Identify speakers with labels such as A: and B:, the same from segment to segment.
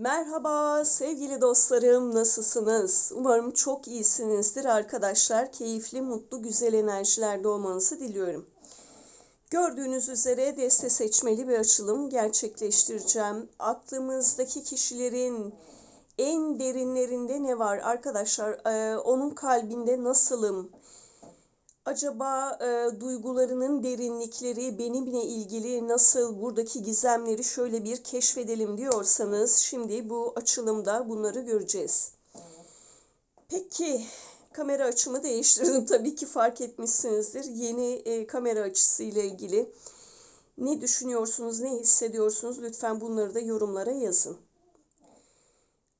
A: Merhaba sevgili dostlarım, nasılsınız? Umarım çok iyisinizdir arkadaşlar. Keyifli, mutlu, güzel enerjilerde olmanızı diliyorum. Gördüğünüz üzere deste seçmeli bir açılım gerçekleştireceğim. Aklımızdaki kişilerin en derinlerinde ne var arkadaşlar? Onun kalbinde nasılım? Acaba e, duygularının derinlikleri benimle ilgili nasıl buradaki gizemleri şöyle bir keşfedelim diyorsanız şimdi bu açılımda bunları göreceğiz. Peki kamera açımı değiştirdim tabii ki fark etmişsinizdir. Yeni e, kamera açısı ile ilgili ne düşünüyorsunuz, ne hissediyorsunuz lütfen bunları da yorumlara yazın.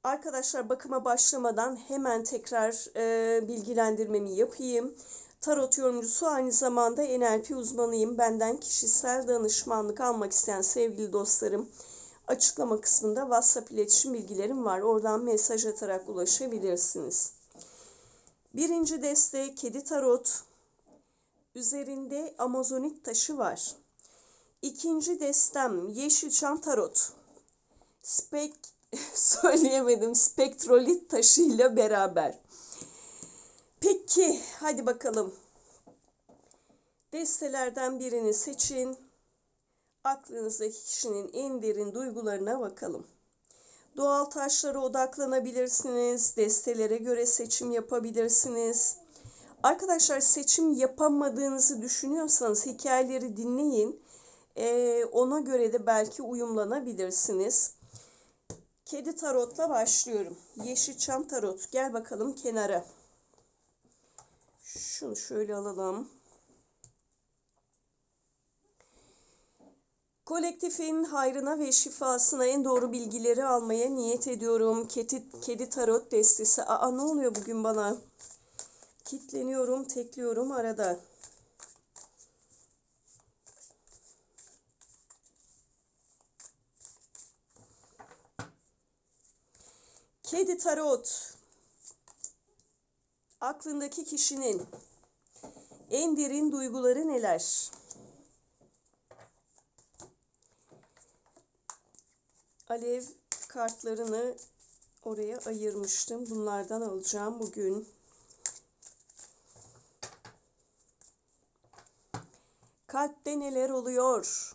A: Arkadaşlar bakıma başlamadan hemen tekrar e, bilgilendirmemi yapayım. Tarot yorumcusu aynı zamanda NLP uzmanıyım. Benden kişisel danışmanlık almak isteyen sevgili dostlarım açıklama kısmında WhatsApp iletişim bilgilerim var. Oradan mesaj atarak ulaşabilirsiniz. Birinci deste kedi tarot. Üzerinde amazonit taşı var. İkinci destem yeşilçam tarot. Spek söyleyemedim. Spektrolit taşıyla beraber. Peki, hadi bakalım. Destelerden birini seçin. Aklınızdaki kişinin en derin duygularına bakalım. Doğal taşlara odaklanabilirsiniz. Destelere göre seçim yapabilirsiniz. Arkadaşlar seçim yapamadığınızı düşünüyorsanız hikayeleri dinleyin. Ee, ona göre de belki uyumlanabilirsiniz. Kedi tarotla başlıyorum. Yeşilçam tarot. Gel bakalım kenara. Şunu şöyle alalım. Kolektifin hayrına ve şifasına en doğru bilgileri almaya niyet ediyorum. Kedi, kedi tarot destesi. Aa ne oluyor bugün bana? Kitleniyorum, tekliyorum arada. Kedi tarot. Aklındaki kişinin en derin duyguları neler? Alev kartlarını oraya ayırmıştım. Bunlardan alacağım bugün. Kalpte neler oluyor?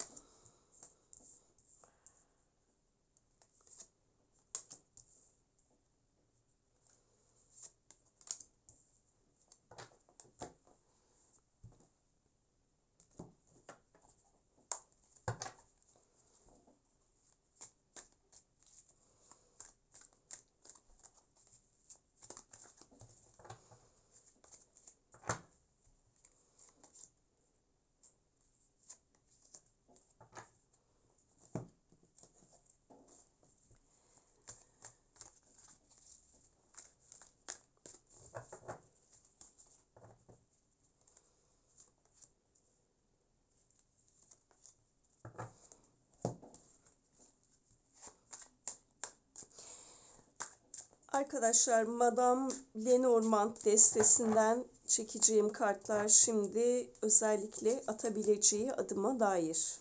A: Arkadaşlar Madame Lenormand destesinden çekeceğim kartlar şimdi özellikle atabileceği adıma dair.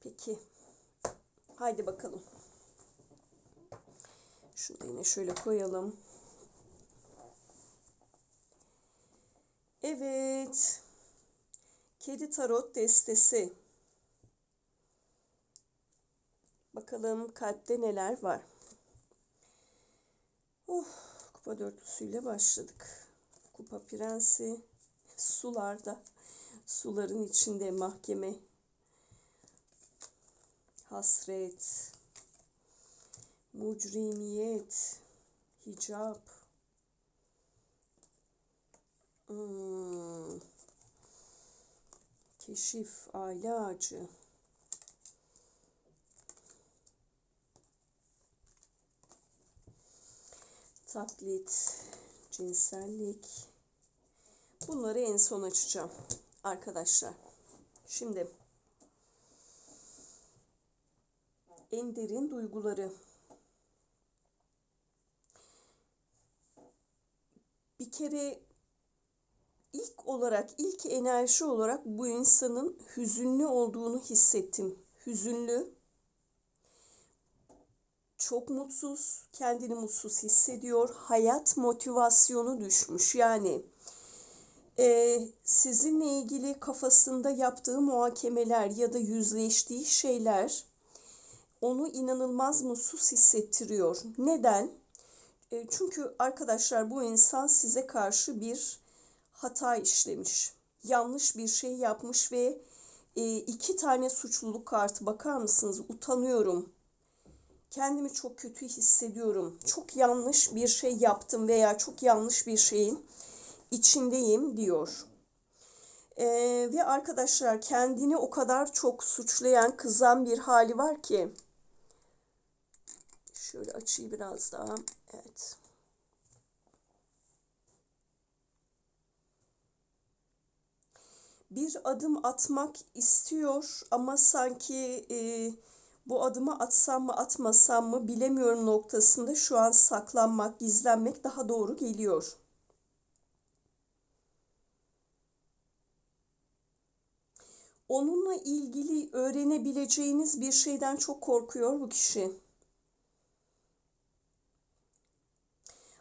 A: Peki. Haydi bakalım. Şunu yine şöyle koyalım. Evet. Kedi Tarot destesi. Bakalım kalpte neler var. Oh, kupa dörtlüsüyle başladık. Kupa prensi sularda, suların içinde mahkeme, hasret, mucrimiyet, hicap, hmm, keşif, aile ağacı, taklit, cinsellik. Bunları en son açacağım arkadaşlar. Şimdi en derin duyguları. Bir kere ilk olarak, ilk enerji olarak bu insanın hüzünlü olduğunu hissettim. Hüzünlü. Çok mutsuz, kendini mutsuz hissediyor. Hayat motivasyonu düşmüş. Yani e, sizinle ilgili kafasında yaptığı muhakemeler ya da yüzleştiği şeyler onu inanılmaz mutsuz hissettiriyor. Neden? E, çünkü arkadaşlar bu insan size karşı bir hata işlemiş. Yanlış bir şey yapmış ve e, iki tane suçluluk kartı bakar mısınız? Utanıyorum. Kendimi çok kötü hissediyorum. Çok yanlış bir şey yaptım veya çok yanlış bir şeyin içindeyim diyor. E, ve arkadaşlar kendini o kadar çok suçlayan, kızan bir hali var ki. Şöyle açayım biraz daha. Evet. Bir adım atmak istiyor ama sanki e, bu adımı atsam mı atmasam mı bilemiyorum noktasında şu an saklanmak, gizlenmek daha doğru geliyor. Onunla ilgili öğrenebileceğiniz bir şeyden çok korkuyor bu kişi.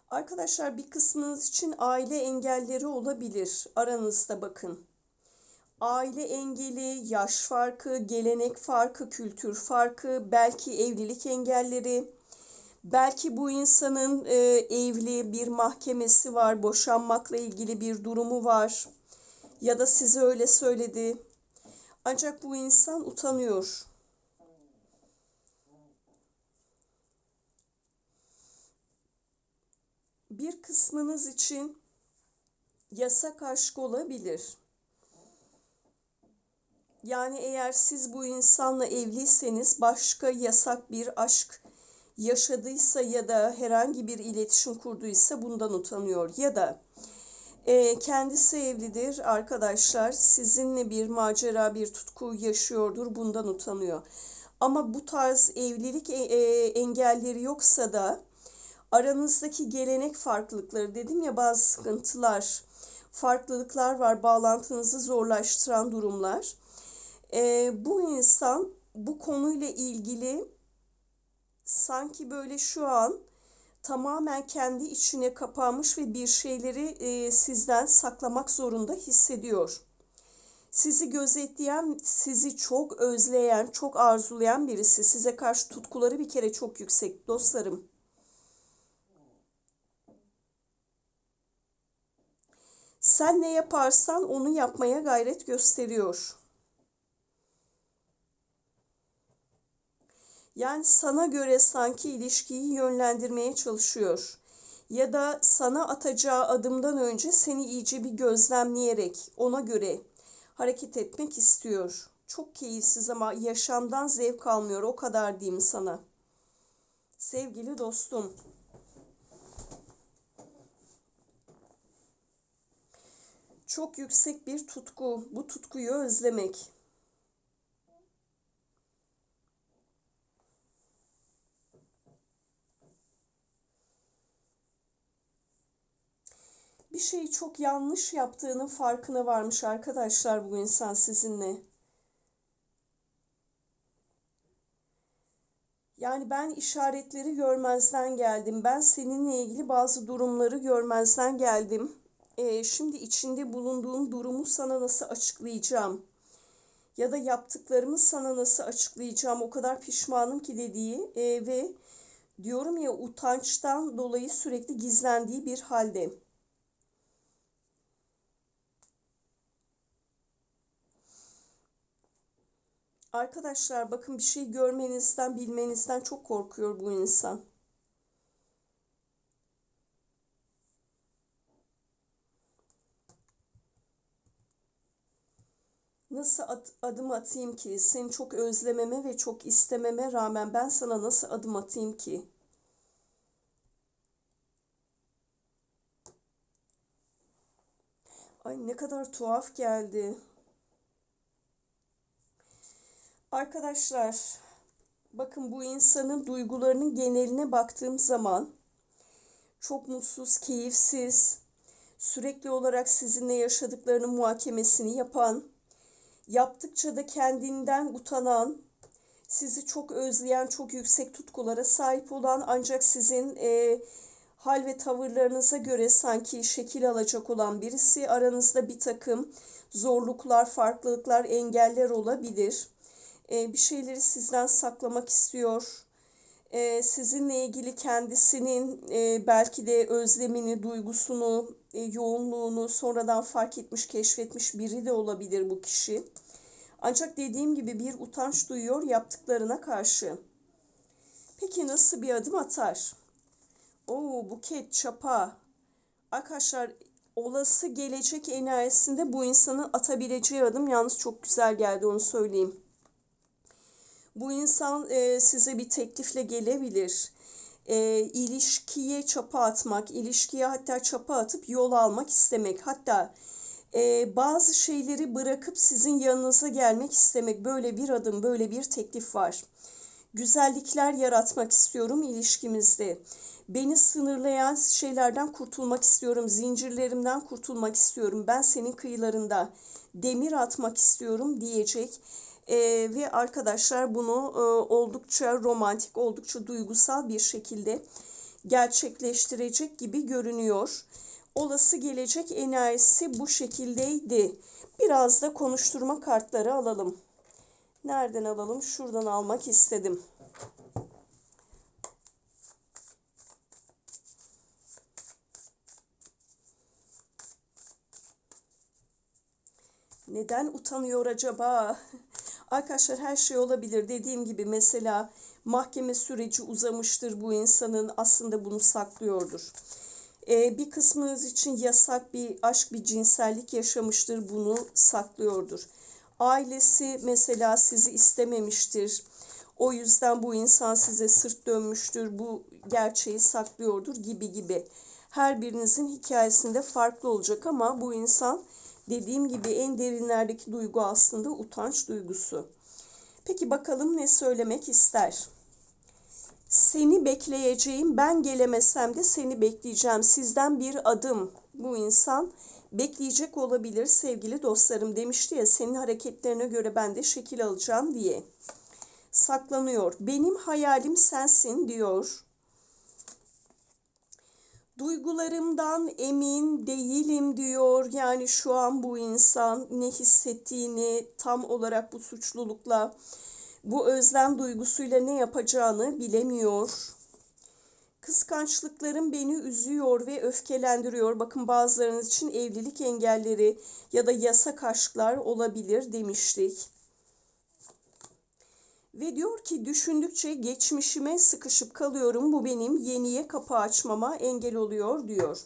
A: Arkadaşlar bir kısmınız için aile engelleri olabilir. Aranızda bakın. Aile engeli, yaş farkı, gelenek farkı, kültür farkı, belki evlilik engelleri, belki bu insanın e, evli bir mahkemesi var, boşanmakla ilgili bir durumu var ya da size öyle söyledi. Ancak bu insan utanıyor. Bir kısmınız için yasak aşk olabilir. Yani eğer siz bu insanla evliyseniz başka yasak bir aşk yaşadıysa ya da herhangi bir iletişim kurduysa bundan utanıyor. Ya da e, kendisi evlidir arkadaşlar sizinle bir macera bir tutku yaşıyordur bundan utanıyor. Ama bu tarz evlilik e, e, engelleri yoksa da aranızdaki gelenek farklılıkları dedim ya bazı sıkıntılar, farklılıklar var, bağlantınızı zorlaştıran durumlar. Ee, bu insan bu konuyla ilgili sanki böyle şu an tamamen kendi içine kapanmış ve bir şeyleri e, sizden saklamak zorunda hissediyor. Sizi gözetleyen, sizi çok özleyen, çok arzulayan birisi. Size karşı tutkuları bir kere çok yüksek dostlarım. Sen ne yaparsan onu yapmaya gayret gösteriyor. Yani sana göre sanki ilişkiyi yönlendirmeye çalışıyor. Ya da sana atacağı adımdan önce seni iyice bir gözlemleyerek ona göre hareket etmek istiyor. Çok keyifsiz ama yaşamdan zevk almıyor. O kadar diyeyim sana. Sevgili dostum. Çok yüksek bir tutku. Bu tutkuyu özlemek. Bir şeyi çok yanlış yaptığının farkına varmış arkadaşlar bu insan sizinle. Yani ben işaretleri görmezden geldim. Ben seninle ilgili bazı durumları görmezden geldim. Ee, şimdi içinde bulunduğum durumu sana nasıl açıklayacağım? Ya da yaptıklarımı sana nasıl açıklayacağım? O kadar pişmanım ki dediği e, ve diyorum ya utançtan dolayı sürekli gizlendiği bir halde. Arkadaşlar bakın bir şey görmenizden, bilmenizden çok korkuyor bu insan. Nasıl at, adım atayım ki? Seni çok özlememe ve çok istememe rağmen ben sana nasıl adım atayım ki? Ay ne kadar tuhaf geldi. Arkadaşlar, bakın bu insanın duygularının geneline baktığım zaman çok mutsuz, keyifsiz, sürekli olarak sizinle yaşadıklarının muhakemesini yapan, yaptıkça da kendinden utanan, sizi çok özleyen, çok yüksek tutkulara sahip olan ancak sizin e, hal ve tavırlarınıza göre sanki şekil alacak olan birisi. Aranızda bir takım zorluklar, farklılıklar, engeller olabilir. E, bir şeyleri sizden saklamak istiyor. E, sizinle ilgili kendisinin e, belki de özlemini, duygusunu, yoğunluğunu sonradan fark etmiş, keşfetmiş biri de olabilir bu kişi. Ancak dediğim gibi bir utanç duyuyor yaptıklarına karşı. Peki nasıl bir adım atar? Oo buket, çapa. Arkadaşlar olası gelecek enerjisinde bu insanın atabileceği adım yalnız çok güzel geldi onu söyleyeyim. Bu insan e, size bir teklifle gelebilir. E, ilişkiye çapa atmak, ilişkiye hatta çapa atıp yol almak istemek. Hatta e, bazı şeyleri bırakıp sizin yanınıza gelmek istemek. Böyle bir adım, böyle bir teklif var. Güzellikler yaratmak istiyorum ilişkimizde. Beni sınırlayan şeylerden kurtulmak istiyorum. Zincirlerimden kurtulmak istiyorum. Ben senin kıyılarında demir atmak istiyorum diyecek. E, ve arkadaşlar bunu e, oldukça romantik, oldukça duygusal bir şekilde gerçekleştirecek gibi görünüyor. Olası gelecek enerjisi bu şekildeydi. Biraz da konuşturma kartları alalım. Nereden alalım? Şuradan almak istedim. Neden utanıyor acaba? Arkadaşlar her şey olabilir. Dediğim gibi mesela mahkeme süreci uzamıştır bu insanın aslında bunu saklıyordur. Ee, bir kısmınız için yasak bir aşk, bir cinsellik yaşamıştır bunu saklıyordur. Ailesi mesela sizi istememiştir. O yüzden bu insan size sırt dönmüştür. Bu gerçeği saklıyordur gibi gibi. Her birinizin hikayesinde farklı olacak ama bu insan dediğim gibi en derinlerdeki duygu aslında utanç duygusu. Peki bakalım ne söylemek ister? Seni bekleyeceğim, ben gelemesem de seni bekleyeceğim. Sizden bir adım bu insan bekleyecek olabilir sevgili dostlarım demişti ya senin hareketlerine göre ben de şekil alacağım diye. Saklanıyor. Benim hayalim sensin diyor. Duygularımdan emin değilim diyor. Yani şu an bu insan ne hissettiğini tam olarak bu suçlulukla, bu özlem duygusuyla ne yapacağını bilemiyor. Kıskançlıklarım beni üzüyor ve öfkelendiriyor. Bakın bazılarınız için evlilik engelleri ya da yasak aşklar olabilir demiştik. Ve diyor ki düşündükçe geçmişime sıkışıp kalıyorum. Bu benim yeniye kapı açmama engel oluyor diyor.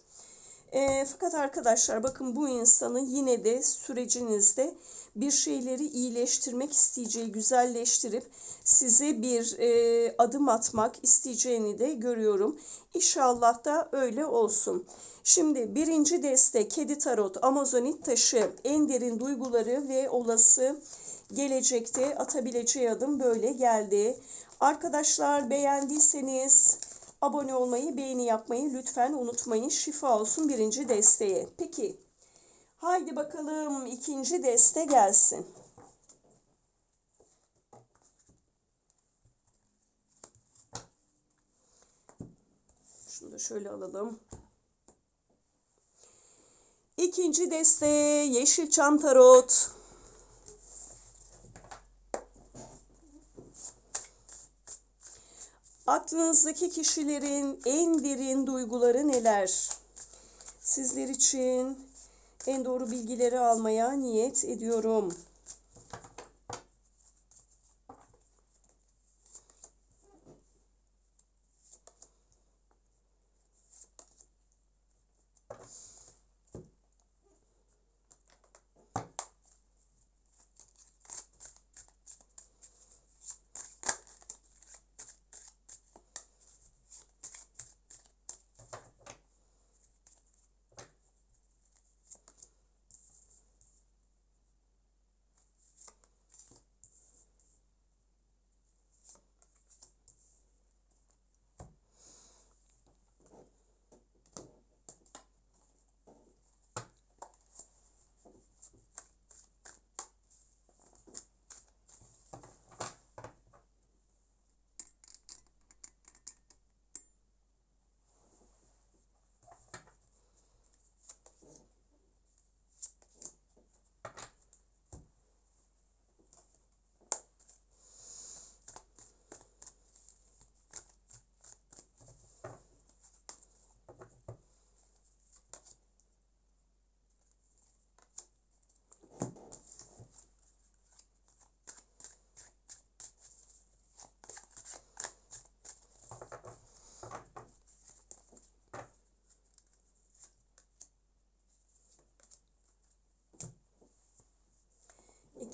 A: E, fakat arkadaşlar bakın bu insanın yine de sürecinizde bir şeyleri iyileştirmek isteyeceği, güzelleştirip size bir e, adım atmak isteyeceğini de görüyorum. İnşallah da öyle olsun. Şimdi birinci deste Kedi Tarot, Amazonit taşı, en derin duyguları ve olası gelecekte atabileceği adım böyle geldi. Arkadaşlar beğendiyseniz abone olmayı, beğeni yapmayı lütfen unutmayın. Şifa olsun birinci desteğe. Peki haydi bakalım ikinci deste gelsin. Şunu da şöyle alalım. İkinci deste Yeşilçam Tarot. Aklınızdaki kişilerin en derin duyguları neler? Sizler için en doğru bilgileri almaya niyet ediyorum.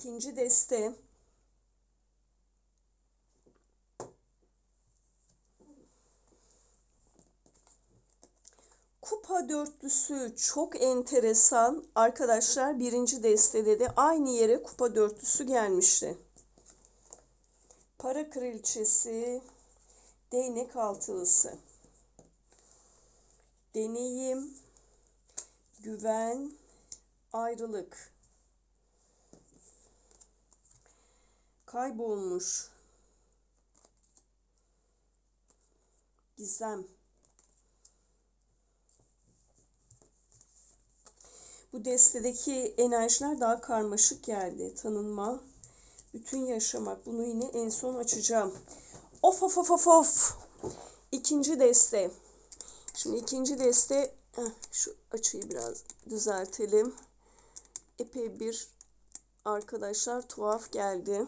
A: İkinci deste. Kupa dörtlüsü çok enteresan. Arkadaşlar birinci destede de aynı yere kupa dörtlüsü gelmişti. Para kraliçesi, değnek altılısı. Deneyim, güven, ayrılık. Kaybolmuş. Gizem. Bu destedeki enerjiler daha karmaşık geldi. Tanınma, bütün yaşamak. Bunu yine en son açacağım. Of of of of of. İkinci deste. Şimdi ikinci deste şu açıyı biraz düzeltelim. Epey bir arkadaşlar tuhaf geldi.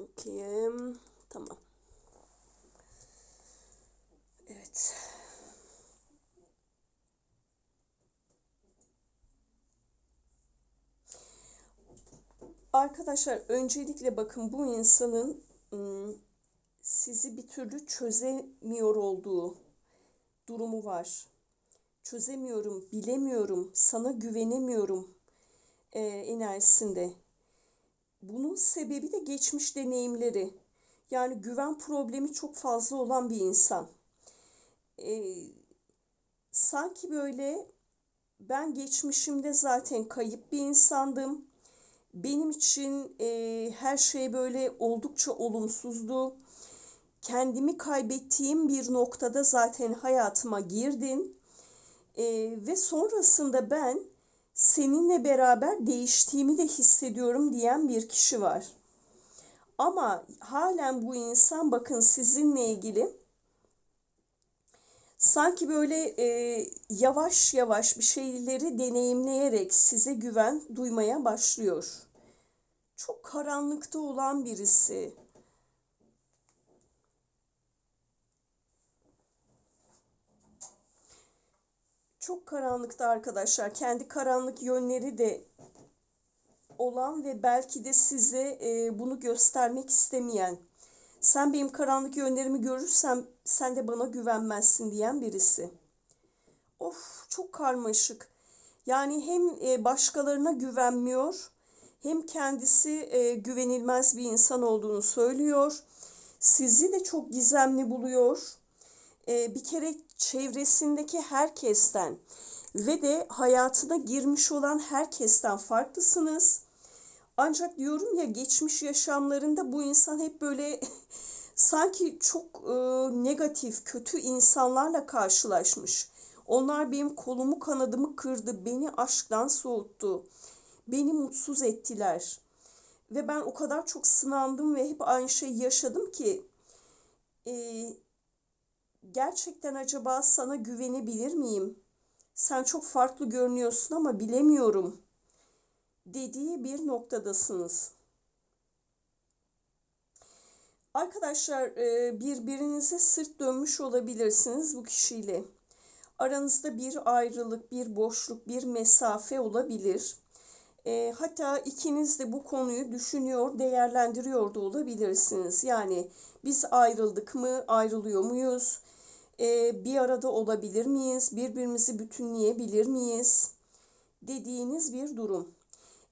A: Okuyayım. Tamam. Evet. Arkadaşlar öncelikle bakın bu insanın sizi bir türlü çözemiyor olduğu durumu var. Çözemiyorum, bilemiyorum, sana güvenemiyorum e, enerjisinde. Bunun sebebi de geçmiş deneyimleri. Yani güven problemi çok fazla olan bir insan. E, sanki böyle ben geçmişimde zaten kayıp bir insandım. Benim için e, her şey böyle oldukça olumsuzdu. Kendimi kaybettiğim bir noktada zaten hayatıma girdin. E, ve sonrasında ben seninle beraber değiştiğimi de hissediyorum diyen bir kişi var. Ama halen bu insan bakın sizinle ilgili sanki böyle e, yavaş yavaş bir şeyleri deneyimleyerek size güven duymaya başlıyor. Çok karanlıkta olan birisi. Çok karanlıkta arkadaşlar. Kendi karanlık yönleri de olan ve belki de size e, bunu göstermek istemeyen, sen benim karanlık yönlerimi görürsen sen de bana güvenmezsin diyen birisi. Of çok karmaşık. Yani hem e, başkalarına güvenmiyor, hem kendisi e, güvenilmez bir insan olduğunu söylüyor. Sizi de çok gizemli buluyor. E, bir kere çevresindeki herkesten ve de hayatına girmiş olan herkesten farklısınız. Ancak diyorum ya geçmiş yaşamlarında bu insan hep böyle sanki çok e, negatif, kötü insanlarla karşılaşmış. Onlar benim kolumu kanadımı kırdı, beni aşktan soğuttu, beni mutsuz ettiler. Ve ben o kadar çok sınandım ve hep aynı şeyi yaşadım ki e, gerçekten acaba sana güvenebilir miyim? Sen çok farklı görünüyorsun ama bilemiyorum dediği bir noktadasınız. Arkadaşlar e, birbirinize sırt dönmüş olabilirsiniz bu kişiyle. Aranızda bir ayrılık, bir boşluk, bir mesafe olabilir. E, hatta ikiniz de bu konuyu düşünüyor, değerlendiriyor da olabilirsiniz. Yani biz ayrıldık mı, ayrılıyor muyuz? E, bir arada olabilir miyiz? Birbirimizi bütünleyebilir miyiz? Dediğiniz bir durum.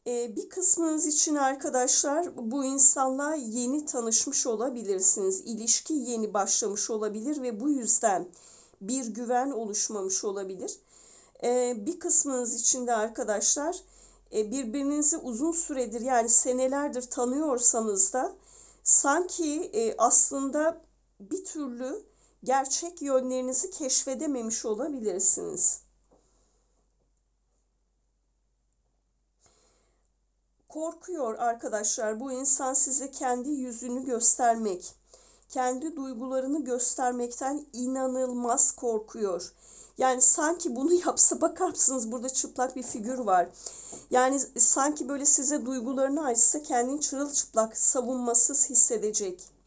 A: Ee, bir kısmınız için arkadaşlar bu insanla yeni tanışmış olabilirsiniz. İlişki yeni başlamış olabilir ve bu yüzden bir güven oluşmamış olabilir. Ee, bir kısmınız için de arkadaşlar e, birbirinizi uzun süredir yani senelerdir tanıyorsanız da sanki e, aslında bir türlü gerçek yönlerinizi keşfedememiş olabilirsiniz. korkuyor arkadaşlar. Bu insan size kendi yüzünü göstermek, kendi duygularını göstermekten inanılmaz korkuyor. Yani sanki bunu yapsa bakar mısınız burada çıplak bir figür var. Yani sanki böyle size duygularını açsa kendini çırılçıplak, savunmasız hissedecek.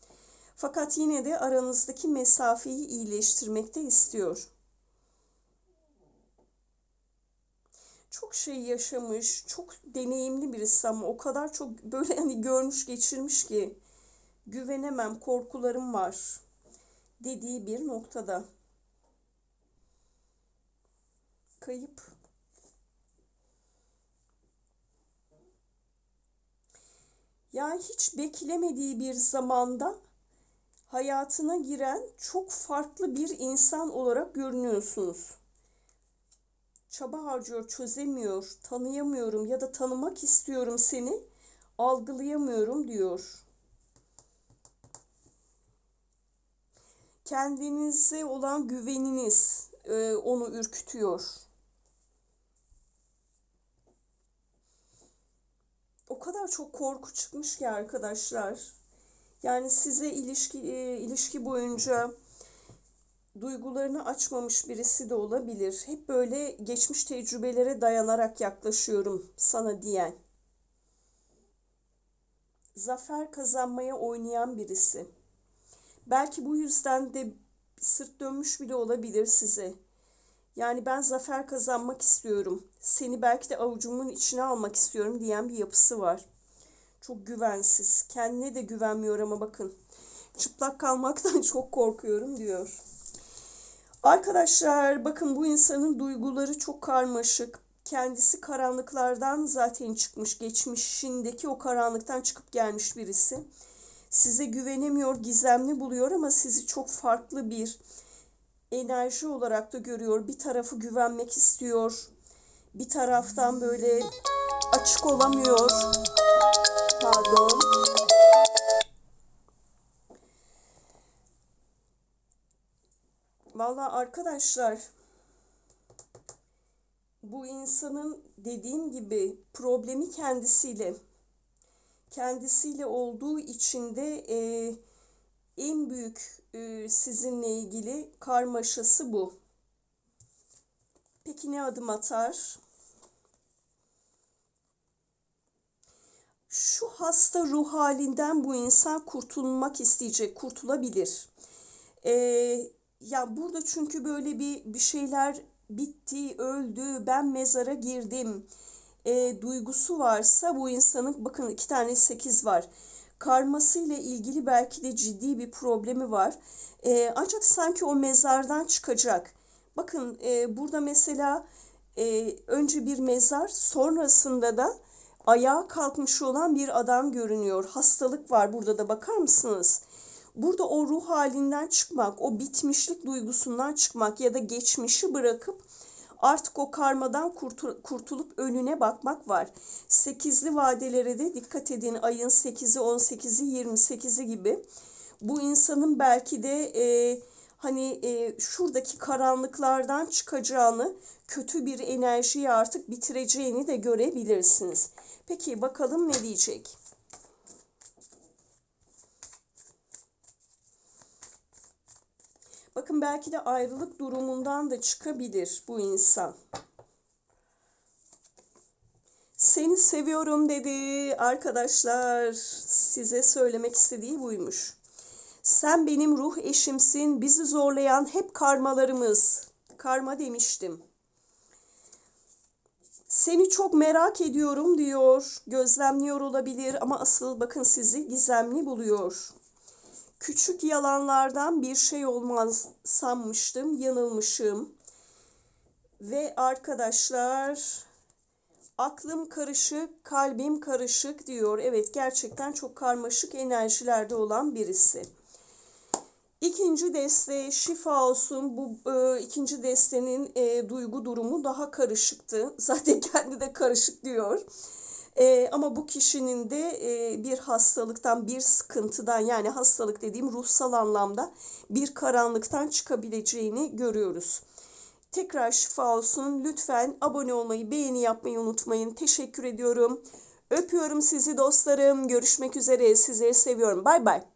A: Fakat yine de aranızdaki mesafeyi iyileştirmek de istiyor. çok şey yaşamış, çok deneyimli birisi ama o kadar çok böyle hani görmüş geçirmiş ki güvenemem, korkularım var dediği bir noktada. Kayıp. Yani hiç beklemediği bir zamanda hayatına giren çok farklı bir insan olarak görünüyorsunuz. Çaba harcıyor, çözemiyor, tanıyamıyorum ya da tanımak istiyorum seni, algılayamıyorum diyor. Kendinize olan güveniniz e, onu ürkütüyor. O kadar çok korku çıkmış ki arkadaşlar. Yani size ilişki e, ilişki boyunca duygularını açmamış birisi de olabilir. Hep böyle geçmiş tecrübelere dayanarak yaklaşıyorum sana diyen. Zafer kazanmaya oynayan birisi. Belki bu yüzden de sırt dönmüş bile olabilir size. Yani ben zafer kazanmak istiyorum. Seni belki de avucumun içine almak istiyorum diyen bir yapısı var. Çok güvensiz. Kendine de güvenmiyor ama bakın. Çıplak kalmaktan çok korkuyorum diyor. Arkadaşlar bakın bu insanın duyguları çok karmaşık. Kendisi karanlıklardan zaten çıkmış. Geçmişindeki o karanlıktan çıkıp gelmiş birisi. Size güvenemiyor, gizemli buluyor ama sizi çok farklı bir enerji olarak da görüyor. Bir tarafı güvenmek istiyor. Bir taraftan böyle açık olamıyor. Pardon. Valla arkadaşlar bu insanın dediğim gibi problemi kendisiyle kendisiyle olduğu için de e, en büyük e, sizinle ilgili karmaşası bu. Peki ne adım atar? Şu hasta ruh halinden bu insan kurtulmak isteyecek, kurtulabilir. Ee, ya burada çünkü böyle bir bir şeyler bitti, öldü, ben mezara girdim e, duygusu varsa bu insanın bakın iki tane sekiz var. Karması ile ilgili belki de ciddi bir problemi var. E, ancak sanki o mezardan çıkacak. Bakın e, burada mesela e, önce bir mezar sonrasında da ayağa kalkmış olan bir adam görünüyor. Hastalık var burada da bakar mısınız? Burada o ruh halinden çıkmak, o bitmişlik duygusundan çıkmak ya da geçmişi bırakıp artık o karmadan kurtulup önüne bakmak var. Sekizli vadelere de dikkat edin. Ayın 8'i, 18'i, 28'i gibi. Bu insanın belki de e, hani e, şuradaki karanlıklardan çıkacağını, kötü bir enerjiyi artık bitireceğini de görebilirsiniz. Peki bakalım ne diyecek? Bakın belki de ayrılık durumundan da çıkabilir bu insan. Seni seviyorum dedi arkadaşlar. Size söylemek istediği buymuş. Sen benim ruh eşimsin. Bizi zorlayan hep karmalarımız. Karma demiştim. Seni çok merak ediyorum diyor. Gözlemliyor olabilir ama asıl bakın sizi gizemli buluyor. Küçük yalanlardan bir şey olmaz sanmıştım, yanılmışım. Ve arkadaşlar aklım karışık, kalbim karışık diyor. Evet gerçekten çok karmaşık enerjilerde olan birisi. İkinci deste şifa olsun. Bu e, ikinci destenin e, duygu durumu daha karışıktı. Zaten kendi de karışık diyor. E, ama bu kişinin de e, bir hastalıktan, bir sıkıntıdan yani hastalık dediğim ruhsal anlamda bir karanlıktan çıkabileceğini görüyoruz. Tekrar şifa olsun. Lütfen abone olmayı, beğeni yapmayı unutmayın. Teşekkür ediyorum. Öpüyorum sizi dostlarım. Görüşmek üzere. Sizleri seviyorum. Bay bay.